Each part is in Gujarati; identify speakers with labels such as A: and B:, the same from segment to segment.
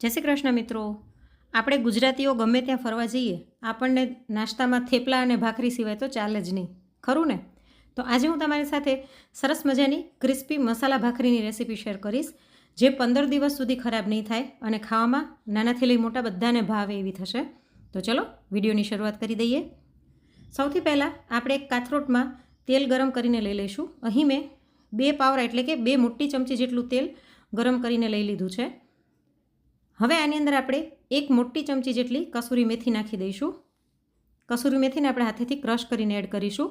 A: જય શ્રી કૃષ્ણ મિત્રો. આપણે ગુજરાતીઓ ગમે ત્યાં ફરવા જઈએ, આપણને નાસ્તામાં થેપલા અને ભાખરી સિવાય તો ચાલે જ નહીં. ખરું ને? તો આજે હું તમારી સાથે સરસ મજાની ક્રિસ્પી મસાલા ભાખરીની રેસીપી શેર કરીશ, જે પંદર દિવસ સુધી ખરાબ નહીં થાય અને ખાવામાં નાનાથી લઈ મોટા બધાને ભાવે એવી થશે. તો ચલો, વિડીયોની શરૂઆત કરી દઈએ. સૌથી પહેલાં આપણે એક કાથરોટમાં તેલ ગરમ કરીને લઈ લઈશું. અહીં મેં બે પાવરા એટલે કે બે મોટી ચમચી જેટલું તેલ ગરમ કરીને લઈ લીધું છે. હવે આની અંદર આપણે એક મોટી ચમચી જેટલી કસૂરી મેથી નાખી દઈશું. કસૂરી મેથીને આપણે હાથેથી ક્રશ કરીને એડ કરીશું.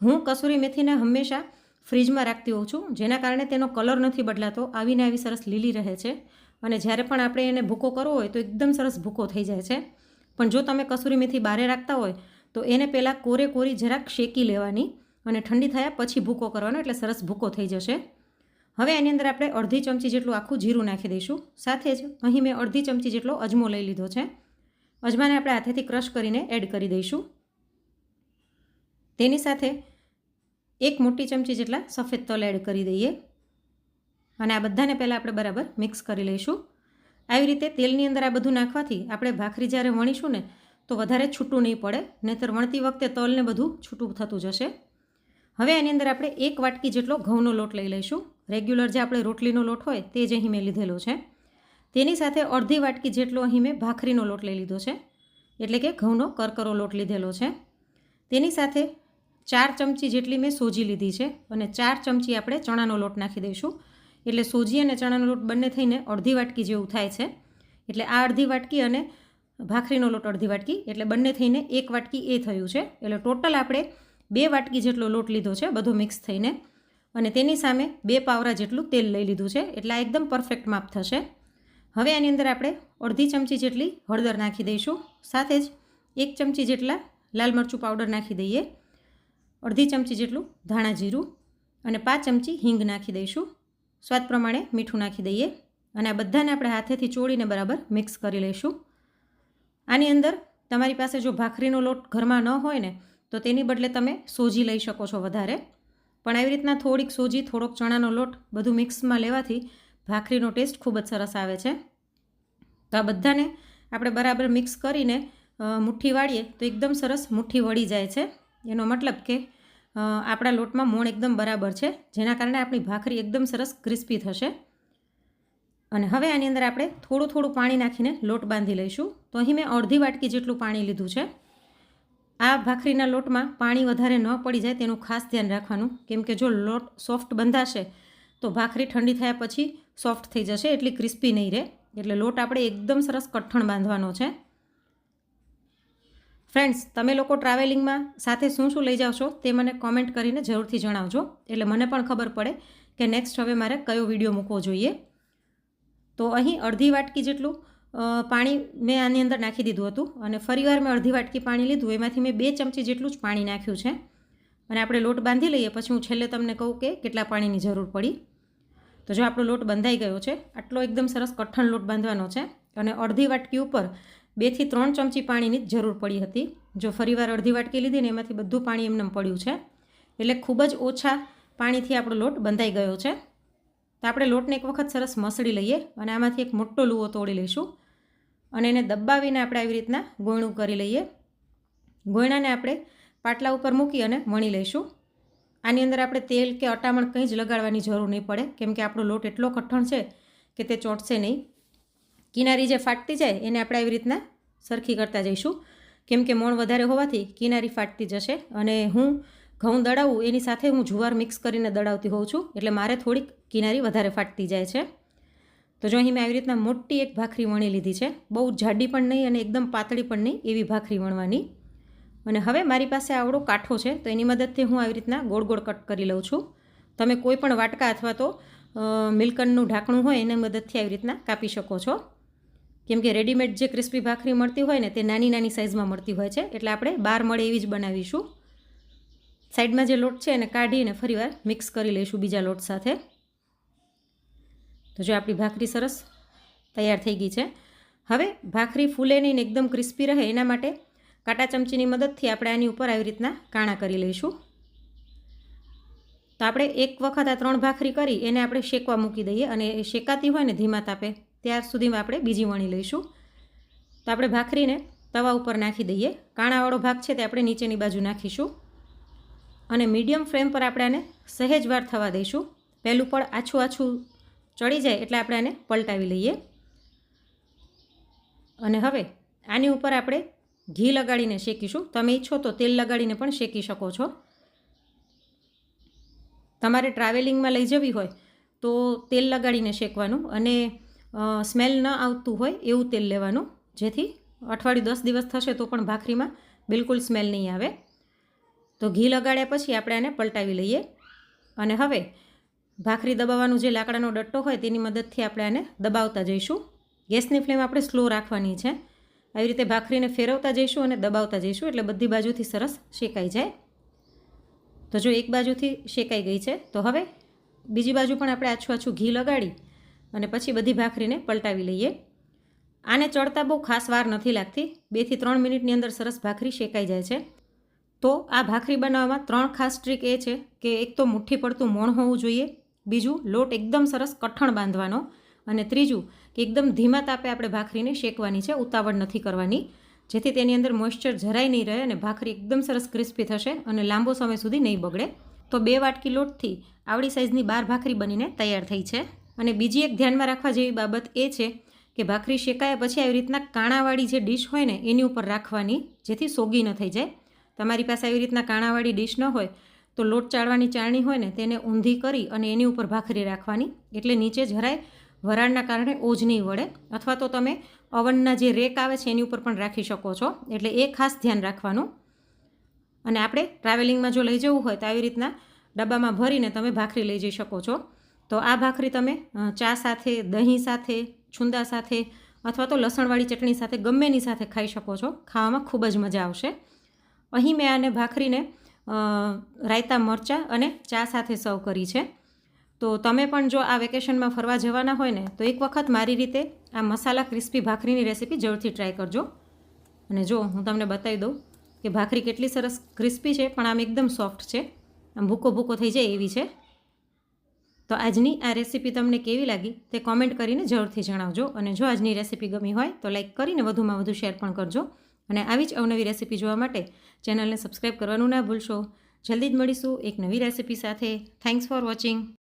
A: હું કસૂરી મેથીને હંમેશા ફ્રીજમાં રાખતી હોઉં છું, જેના કારણે તેનો કલર નથી બદલાતો, આવીને આવી સરસ લીલી રહે છે. અને જ્યારે પણ આપણે એને ભૂકો કરવો હોય તો એકદમ સરસ ભૂકો થઈ જાય છે. પણ જો તમે કસૂરી મેથી બારે રાખતા હોય, તો એને પહેલાં કોરે કોરી જરાક શેકી લેવાની અને ઠંડી થયા પછી ભૂકો કરવાનો, એટલે સરસ ભૂકો થઈ જશે. હવે એની અંદર આપણે અડધી ચમચી જેટલું આખું જીરું નાખી દઈશું. સાથે જ અહીં મેં અડધી ચમચી જેટલો અજમો લઈ લીધો છે. અજમાને આપણે હાથેથી ક્રશ કરીને એડ કરી દઈશું. તેની સાથે એક મોટી ચમચી જેટલા સફેદ તલ એડ કરી દઈએ. અને આ બધાને પહેલાં આપણે બરાબર મિક્સ કરી લઈશું. આવી રીતે તેલની અંદર આ બધું નાખવાથી આપણે ભાખરી જ્યારે વણીશું ને, તો વધારે છૂટું નહીં પડે, નહીંતર વણતી વખતે તલને બધું છૂટું થતું જશે. હવે એની અંદર આપણે એક વાટકી જેટલો ઘઉંનો લોટ લઈ લઈશું. રેગ્યુલર જે આપણે રોટલીનો લોટ હોય તે જ અહીં મેં લીધેલો છે. તેની સાથે અડધી વાટકી જેટલો અહીં મેં ભાખરીનો લોટ લઈ લીધો છે. એટલે કે ઘઉંનો કરકરો લોટ લીધેલો છે. તેની સાથે ચાર ચમચી જેટલી મેં સોજી લીધી છે અને ચાર ચમચી આપણે ચણાનો લોટ નાખી દઈશું. એટલે સોજી અને ચણાનો લોટ બંને થઈને અડધી વાટકી જેવું થાય છે. એટલે આ અડધી વાટકી અને ભાખરીનો લોટ અડધી વાટકી, એટલે બંને થઈને એક વાટકી એ થયું છે. એટલે ટોટલ આપણે બે વાટકી જેટલો લોટ લીધો છે, બધો મિક્સ થઈને. અને તેની સામે બે પાવરા જેટલું તેલ લઈ લીધું છે, એટલે આ એકદમ પરફેક્ટ માપ થશે. હવે આની અંદર આપણે અડધી ચમચી જેટલી હળદર નાખી દઈશું, સાથે જ એક ચમચી જેટલા લાલ મરચું પાવડર નાખી દઈએ, અડધી ચમચી જેટલું ધાણા જીરું અને પાંચ ચમચી હિંગ નાખી દઈશું. સ્વાદ પ્રમાણે મીઠું નાખી દઈએ અને આ બધાને આપણે હાથેથી ચોળીને બરાબર મિક્સ કરી લઈશું. આની અંદર તમારી પાસે જો ભાખરીનો લોટ ઘરમાં ન હોય ને, તો તેની બદલે તમે સોજી લઈ શકો છો વધારે. પણ આવી રીતના થોડીક સોજી, થોડોક ચણાનો લોટ બધું મિક્સમાં લેવાથી ભાખરીનો ટેસ્ટ ખૂબ જ સરસ આવે છે. તો આ બધાને આપણે બરાબર મિક્સ કરીને મુઠ્ઠી વાળીએ તો એકદમ સરસ મુઠ્ઠી વળી જાય છે. એનો મતલબ કે આપણા લોટમાં મોણ એકદમ બરાબર છે, જેના કારણે આપણી ભાખરી એકદમ સરસ ક્રિસ્પી થશે. અને હવે આની અંદર આપણે થોડું થોડું પાણી નાખીને લોટ બાંધી લઈશું. તો અહીં મેં અડધી વાટકી જેટલું પાણી લીધું છે. આ ભાખરીના લોટમાં પાણી વધારે ન પડી જાય તેનું ખાસ ધ્યાન રાખવાનું. કેમ કે જો લોટ સોફ્ટ બંધાશે, તો ભાખરી ઠંડી થયા પછી સોફ્ટ થઈ જશે, એટલી ક્રિસ્પી નહીં રહે. એટલે લોટ આપણે એકદમ સરસ કઠણ બાંધવાનો છે. ફ્રેન્ડ્સ, તમે લોકો ટ્રાવેલિંગમાં સાથે શું શું લઈ જાઓ છો તે મને કોમેન્ટ કરીને જરૂરથી જણાવજો. એટલે મને પણ ખબર પડે કે નેક્સ્ટ હવે મારે કયો વીડિયો મૂકવો જોઈએ. તો અહીં અડધી વાટકી જેટલું પાણી મેં આની અંદર નાખી દીધું હતું અને ફરીવાર મેં અડધી વાટકી પાણી લીધું. એમાંથી મેં બે ચમચી જેટલું જ પાણી નાખ્યું છે. અને આપણે લોટ બાંધી લઈએ પછી હું છેલ્લે તમને કહું કે કેટલા પાણીની જરૂર પડી. તો જો આપણો લોટ બંધાઈ ગયો છે, આટલો એકદમ સરસ કઠણ લોટ બાંધવાનો છે અને અડધી વાટકી ઉપર બેથી ત્રણ ચમચી પાણીની જ જરૂર પડી હતી. જો ફરીવાર અડધી વાટકી લીધી ને એમાંથી બધું પાણી એમને પડ્યું છે. એટલે ખૂબ જ ઓછા પાણીથી આપણો લોટ બંધાઈ ગયો છે. તો આપણે લોટને એક વખત સરસ મસળી લઈએ અને આમાંથી એક મોટો લુવો તોડી લઈશું. અને એને દબાવીને આપણે આવી રીતના ગોયણું કરી લઈએ. ગોયણાને આપણે પાટલા ઉપર મૂકી અને વણી લઈશું. આની અંદર આપણે તેલ કે અટામણ કંઈ જ લગાડવાની જરૂર નહીં પડે, કેમ કે આપણો લોટ એટલો કઠણ છે કે તે ચોંટશે નહીં. કિનારી જે ફાટતી જાય એને આપણે આવી રીતના સરખી કરતા જઈશું. કેમ કે મોણ વધારે હોવાથી કિનારી ફાટતી જશે અને હું ઘઉં દળાવું એની સાથે હું જુવાર મિક્સ કરીને દળાવતી હોઉં છું, એટલે મારે થોડીક કિનારી વધારે ફાટતી જાય છે. તો જો અહીં મેં આવી રીતના મોટી એક ભાખરી વણી લીધી છે, બહુ જાડી પણ નહીં અને એકદમ પાતળી પણ નહીં એવી ભાખરી વણવાની. અને હવે મારી પાસે આવડો કાઠો છે, તો એની મદદથી હું આવી રીતના ગોળ ગોળ કટ કરી લઉં છું. તમે કોઈ પણ વાટકા અથવા તો મિલ્કનનું ઢાંકણું હોય એની મદદથી આવી રીતના કાપી શકો છો. કેમ કે રેડીમેડ જે ક્રિસ્પી ભાખરી મળતી હોય ને તે નાની નાની સાઇઝમાં મળતી હોય છે, એટલે આપણે બહાર મળે એવી જ બનાવીશું. સાઈડમાં જે લોટ છે એને કાઢીને ફરીવાર મિક્સ કરી લઈશું બીજા લોટ સાથે. તો જો આપણી ભાખરી સરસ તૈયાર થઈ ગઈ છે. હવે ભાખરી ફૂલે નહીં એકદમ ક્રિસ્પી રહે એના માટે કાંટા ચમચીની મદદથી આપણે આની ઉપર આવી રીતના કાણા કરી લઈશું. તો આપણે એક વખત આ ત્રણ ભાખરી કરી એને આપણે શેકવા મૂકી દઈએ અને એ શેકાતી હોય ને ધીમા તાપે ત્યાર સુધીમાં આપણે બીજી વણી લઈશું. તો આપણે ભાખરીને તવા ઉપર નાખી દઈએ. કાણાવાળો ભાગ છે તે આપણે નીચેની બાજુ નાખીશું. અને મીડિયમ ફ્લેમ પર આપણે આને સહેજ વાર થવા દઈશું. પહેલું પણ આછું આછું ચડી જાય એટલે આપણે આને પલટાવી લઈએ. અને હવે આની ઉપર આપણે ઘી લગાડીને શેકીશું. તમે ઈચ્છો તો તેલ લગાડીને પણ શેકી શકો છો. તમારે ટ્રાવેલિંગમાં લઈ જવી હોય તો તેલ લગાડીને શેકવાનું અને સ્મેલ ન આવતું હોય એવું તેલ લેવાનું. જેથી અઠવાડિયું દસ દિવસ થશે તો પણ ભાખરીમાં બિલકુલ સ્મેલ નહીં આવે. તો ઘી લગાડ્યા પછી આપણે આને પલટાવી લઈએ. અને હવે ભાખરી દબાવવાનું જે લાકડાનો ડટ્ટો હોય તેની મદદથી આપણે આને દબાવતા જઈશું. ગેસની ફ્લેમ આપણે સ્લો રાખવાની છે. આવી રીતે ભાખરીને ફેરવતા જઈશું અને દબાવતા જઈશું એટલે બધી બાજુથી સરસ શેકાઈ જાય. તો જો એક બાજુથી શેકાઈ ગઈ છે, તો હવે બીજી બાજુ પણ આપણે આછું આછું ઘી લગાડી અને પછી બધી ભાખરીને પલટાવી લઈએ. આને ચડતા બહુ ખાસ વાર નથી લાગતી. બેથી ત્રણ મિનિટની અંદર સરસ ભાખરી શેકાઈ જાય છે. તો આ ભાખરી બનાવવામાં ત્રણ ખાસ ટ્રીક એ છે કે એક તો મુઠ્ઠી પડતું મોણ હોવું જોઈએ બીજું, લોટ એકદમ સરસ કઠણ બાંધવાનો. અને ત્રીજું, કે એકદમ ધીમા તાપે આપણે ભાખરીને શેકવાની છે, ઉતાવળ નથી કરવાની. જેથી તેની અંદર મોઇશ્ચર જરાય નહીં રહે અને ભાખરી એકદમ સરસ ક્રિસ્પી થશે અને લાંબો સમય સુધી નહીં બગડે. તો બે વાટકી લોટથી આવડી સાઇઝની બાર ભાખરી બનીને તૈયાર થઈ છે. અને બીજી એક ધ્યાનમાં રાખવા જેવી બાબત એ છે કે ભાખરી શેકાયા પછી આવી રીતના કાણાવાળી જે ડીશ હોય ને, એની ઉપર રાખવાની, જેથી સોગી ન થઈ જાય. તમારી પાસે આવી રીતના કાણાવાળી ડીશ ન હોય તો લોટ ચાળવાની ચાળણી હોય ને તેને ઊંધી કરી અને એની ઉપર ભાખરી રાખવાની. એટલે નીચે જરાય વરાળના કારણે ઓજ નહીં વળે. અથવા તો તમે અવનના જે રેક આવે છે એની ઉપર પણ રાખી શકો છો. એટલે એ ખાસ ધ્યાન રાખવાનું. અને આપણે ટ્રાવેલિંગમાં જો લઈ જવું હોય તો આવી રીતના ડબ્બામાં ભરીને તમે ભાખરી લઈ જઈ શકો છો. તો આ ભાખરી તમે ચા સાથે, દહીં સાથે, છુંદા સાથે અથવા તો લસણવાળી ચટણી સાથે ગમેની સાથે ખાઈ શકો છો. ખાવામાં ખૂબ જ મજા આવશે. અહીં મેં આને ભાખરીને રાયતા મરચાં અને ચા સાથે સર્વ કરી છે. તો તમે પણ જો આ વેકેશનમાં ફરવા જવાના હોય ને, તો એક વખત મારી રીતે આ મસાલા ક્રિસ્પી ભાખરીની રેસીપી જરૂરથી ટ્રાય કરજો. અને જો હું તમને બતાવી દઉં કે ભાખરી કેટલી સરસ ક્રિસ્પી છે, પણ આમ એકદમ સોફ્ટ છે. આમ ભૂકો ભૂકો થઈ જાય એવી છે. તો આજની આ રેસીપી તમને કેવી લાગી તે કોમેન્ટ કરીને જરૂરથી જણાવજો. અને જો આજની રેસીપી ગમી હોય તો લાઈક કરીને વધુમાં વધુ શેર પણ કરજો. અને આવી જ અવનવી રેસીપી જોવા માટે ચેનલને સબસ્ક્રાઈબ કરવાનું ના ભૂલશો. જલ્દી જ મળીશું એક નવી રેસીપી સાથે. Thanks for watching